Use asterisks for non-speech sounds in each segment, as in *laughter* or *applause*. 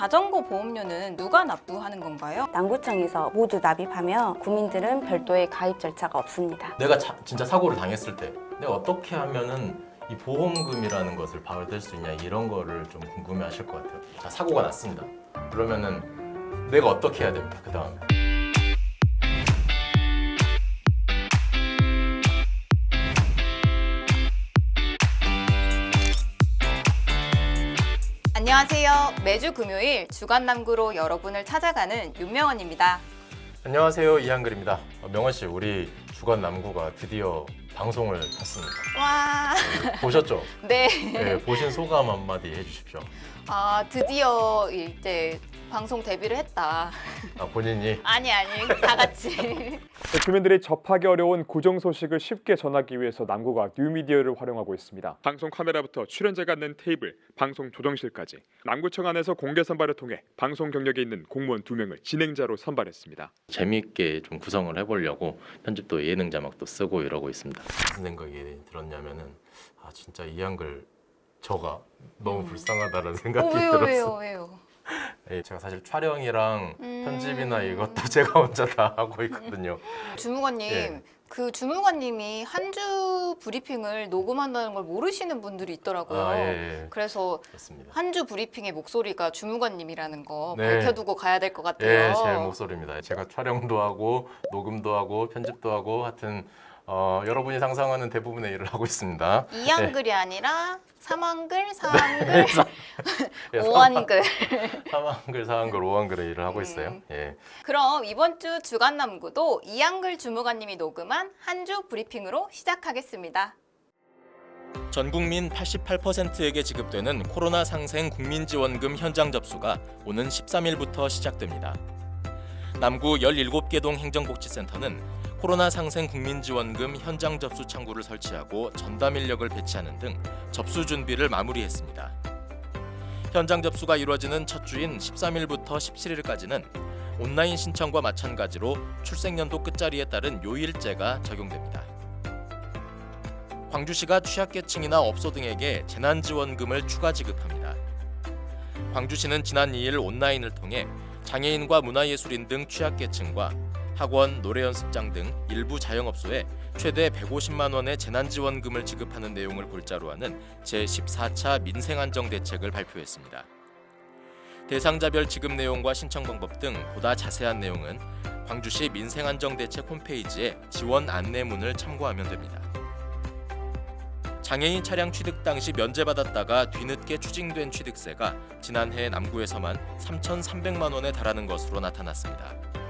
자전거 보험료는 누가 납부하는 건가요? 남구청에서 모두 납입하며 국민들은 별도의 가입 절차가 없습니다. 내가 자- 진짜 사고를 당했을 때 내가 어떻게 하면은 이 보험금이라는 것을 받을 수 있냐 이런 거를 좀 궁금해하실 것 같아요. 자 사고가 났습니다. 그러면은 내가 어떻게 해야 됩니까 그 다음에? 안녕하세요. 매주 금요일 주간 남구로 여러분을 찾아가는 윤명원입니다. 안녕하세요 이한글입니다. 어, 명원 씨 우리 주간 남구가 드디어 방송을 탔습니다. 와, 보셨죠? *laughs* 네. 네, 보신 소감 한마디 해주십시오. 아, 드디어 이제 방송 데뷔를 했다. 아, 본인이 아니, 아니, 다 같이. *laughs* 네, 주민들이 접하기 어려운 고정 소식을 쉽게 전하기 위해서 남구가 뉴미디어를 활용하고 있습니다. 방송 카메라부터 출연자가 앉는 테이블, 방송 조정실까지 남구청 안에서 공개 선발을 통해 방송 경력이 있는 공무원 두 명을 진행자로 선발했습니다. 재미있게 좀 구성을 해보려고 편집도 예능 자막도 쓰고 이러고 있습니다. 무슨 생각이 들었냐면은 아 진짜 이 한글 저가 너무 불쌍하다는 어, 생각이 왜요, 들었어. 왜요, 왜요? *laughs* 예, 제가 사실 촬영이랑 음. 편집이나 이것도 *laughs* 제가 혼자 다 하고 있거든요. *laughs* 주무관님, 예. 그 주무관님이 한 주 브리핑을 녹음한다는 걸 모르시는 분들이 있더라고요. 아, 예, 예. 그래서 그렇습니다. 한 주 브리핑의 목소리가 주무관님이라는 거 네. 밝혀두고 가야 될 것 같아요. 예, 제 목소리입니다. 제가 촬영도 하고 녹음도 하고 편집도 하고 하여튼 어, 여러분이 상상하는 대부분의 일을 하고 있습니다. 이한글이 아니라 삼한글, 사한글, *laughs* *laughs* 예, 오한글. 삼한글, 사한글, 오한글의 일을 하고 있어요. 음. 예. 그럼 이번 주 주간 남구도 이한글 주무관님이 녹음한 한 주 브리핑으로 시작하겠습니다. 전 국민 88%에게 지급되는 코로나 상생 국민지원금 현장 접수가 오는 13일부터 시작됩니다. 남구 17개 동 행정복지센터는 코로나 상생 국민지원금 현장 접수 창구를 설치하고 전담 인력을 배치하는 등 접수 준비를 마무리했습니다. 현장 접수가 이루어지는 첫 주인 13일부터 17일까지는 온라인 신청과 마찬가지로 출생연도 끝자리에 따른 요일제가 적용됩니다. 광주시가 취약계층이나 업소 등에게 재난지원금을 추가 지급합니다. 광주시는 지난 2일 온라인을 통해 장애인과 문화예술인 등 취약계층과 학원, 노래 연습장 등 일부 자영업소에 최대 150만 원의 재난 지원금을 지급하는 내용을 골자로 하는 제14차 민생 안정 대책을 발표했습니다. 대상자별 지급 내용과 신청 방법 등 보다 자세한 내용은 광주시 민생 안정 대책 홈페이지에 지원 안내문을 참고하면 됩니다. 장애인 차량 취득 당시 면제받았다가 뒤늦게 추징된 취득세가 지난해 남구에서만 3,300만 원에 달하는 것으로 나타났습니다.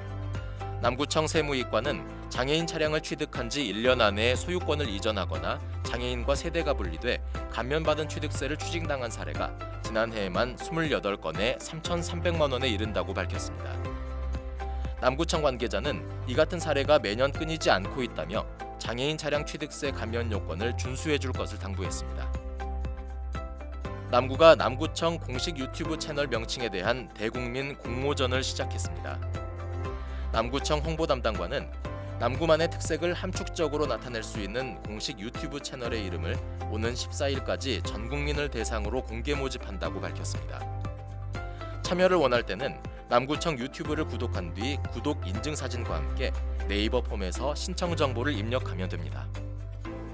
남구청 세무이과는 장애인 차량을 취득한 지 1년 안에 소유권을 이전하거나 장애인과 세대가 분리돼 감면받은 취득세를 추징당한 사례가 지난해에만 28건에 3,300만 원에 이른다고 밝혔습니다. 남구청 관계자는 이 같은 사례가 매년 끊이지 않고 있다며 장애인 차량 취득세 감면 요건을 준수해 줄 것을 당부했습니다. 남구가 남구청 공식 유튜브 채널 명칭에 대한 대국민 공모전을 시작했습니다. 남구청 홍보 담당관은 남구만의 특색을 함축적으로 나타낼 수 있는 공식 유튜브 채널의 이름을 오는 14일까지 전 국민을 대상으로 공개 모집한다고 밝혔습니다. 참여를 원할 때는 남구청 유튜브를 구독한 뒤 구독 인증 사진과 함께 네이버 폼에서 신청 정보를 입력하면 됩니다.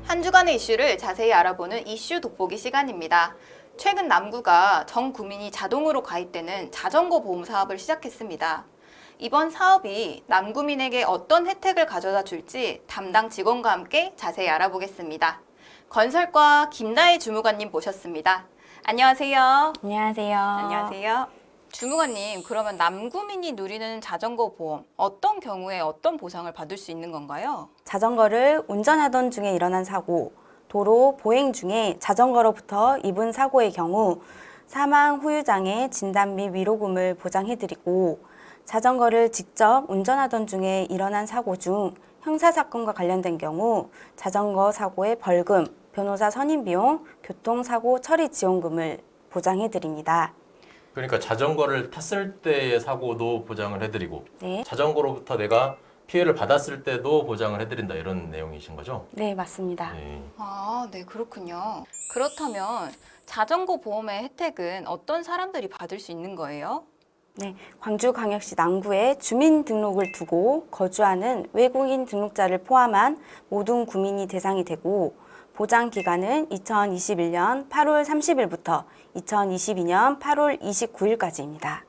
한 주간의 이슈를 자세히 알아보는 이슈 돋보기 시간입니다. 최근 남구가 전 국민이 자동으로 가입되는 자전거 보험 사업을 시작했습니다. 이번 사업이 남구민에게 어떤 혜택을 가져다 줄지 담당 직원과 함께 자세히 알아보겠습니다. 건설과 김나혜 주무관님 모셨습니다. 안녕하세요. 안녕하세요. 안녕하세요. 주무관님, 그러면 남구민이 누리는 자전거 보험 어떤 경우에 어떤 보상을 받을 수 있는 건가요? 자전거를 운전하던 중에 일어난 사고, 도로 보행 중에 자전거로부터 입은 사고의 경우 사망 후유장애 진단 및 위로금을 보장해드리고 자전거를 직접 운전하던 중에 일어난 사고 중 형사사건과 관련된 경우 자전거 사고의 벌금, 변호사 선임 비용, 교통사고 처리 지원금을 보장해 드립니다. 그러니까 자전거를 탔을 때의 사고도 보장을 해드리고 네, 자전거로부터 내가 피해를 받았을 때도 보장을 해드린다 이런 내용이신 거죠? 네 맞습니다. 네. 아, 네, 그렇군요. 그렇다면 자전거 보험의 혜택은 어떤 사람들이 받을 수 있는 거예요? 네, 광주광역시 남구에 주민등록을 두고 거주하는 외국인 등록자를 포함한 모든 구민이 대상이 되고 보장 기간은 2021년 8월 30일부터 2022년 8월 29일까지입니다.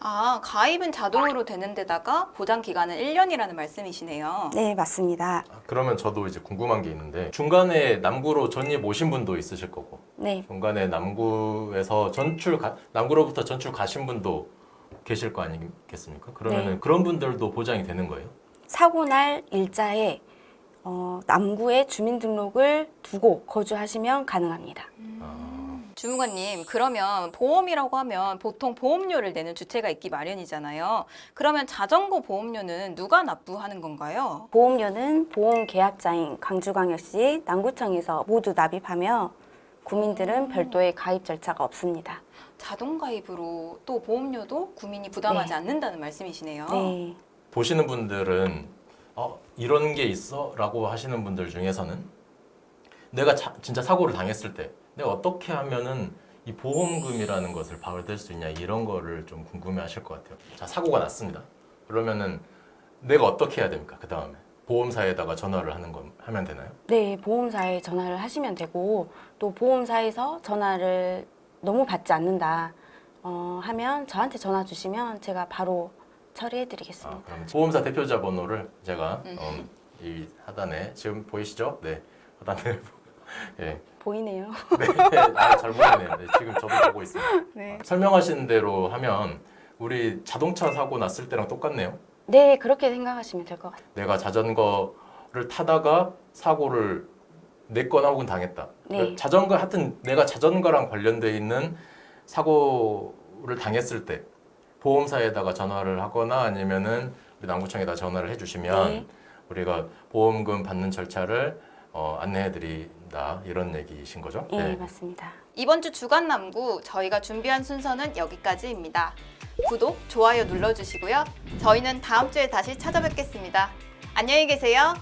아, 가입은 자동으로 되는 데다가 보장 기간은 1년이라는 말씀이시네요. 네, 맞습니다. 아, 그러면 저도 이제 궁금한 게 있는데 중간에 남구로 전입 오신 분도 있으실 거고 네, 중간에 남구에서 전출 가, 남구로부터 전출 가신 분도 계실 거 아니겠습니까? 그러면은 네. 그런 분들도 보장이 되는 거예요? 사고 날 일자에 어, 남구에 주민등록을 두고 거주하시면 가능합니다. 주무관님, 그러면 보험이라고 하면 보통 보험료를 내는 주체가 있기 마련이잖아요. 그러면 자전거 보험료는 누가 납부하는 건가요? 보험료는 보험 계약자인 광주광역시 남구청에서 모두 납입하며 구민들은 별도의 가입 절차가 없습니다. 자동 가입으로 또 보험료도 구민이 부담하지 네. 않는다는 말씀이시네요. 네. 보시는 분들은 어, 이런 게 있어라고 하시는 분들 중에서는 내가 자- 진짜 사고를 당했을 때 내가 어떻게 하면은 이 보험금이라는 것을 받을 수 있냐 이런 거를 좀 궁금해하실 것 같아요. 자 사고가 났습니다. 그러면은 내가 어떻게 해야 됩니까? 그 다음에 보험사에다가 전화를 하는 건 하면 되나요? 네, 보험사에 전화를 하시면 되고 또 보험사에서 전화를 너무 받지 않는다 어, 하면 저한테 전화 주시면 제가 바로 처리해 아, 드리겠습니다. 그럼 보험사 대표자 번호를 제가 음. 어, 이 하단에 지금 보이시죠? 네 하단에 *laughs* 예. 보이네요. 네, 아, 잘 보이네요. 네, 지금 저도 보고 있습니다. 네. 설명하신 대로 하면 우리 자동차 사고 났을 때랑 똑같네요. 네, 그렇게 생각하시면 될 것 같아요. 내가 자전거를 타다가 사고를 냈거나 혹은 당했다. 네. 그러니까 자전거 하여튼 내가 자전거랑 관련돼 있는 사고를 당했을 때 보험사에다가 전화를 하거나 아니면은 우리 남구청에다 전화를 해주시면 네. 우리가 보험금 받는 절차를 어, 안내해드린다 이런 얘기이신 거죠? 네, 맞습니다. 이번 주 주간 남구 저희가 준비한 순서는 여기까지입니다. 구독, 좋아요 눌러주시고요. 저희는 다음 주에 다시 찾아뵙겠습니다. 안녕히 계세요.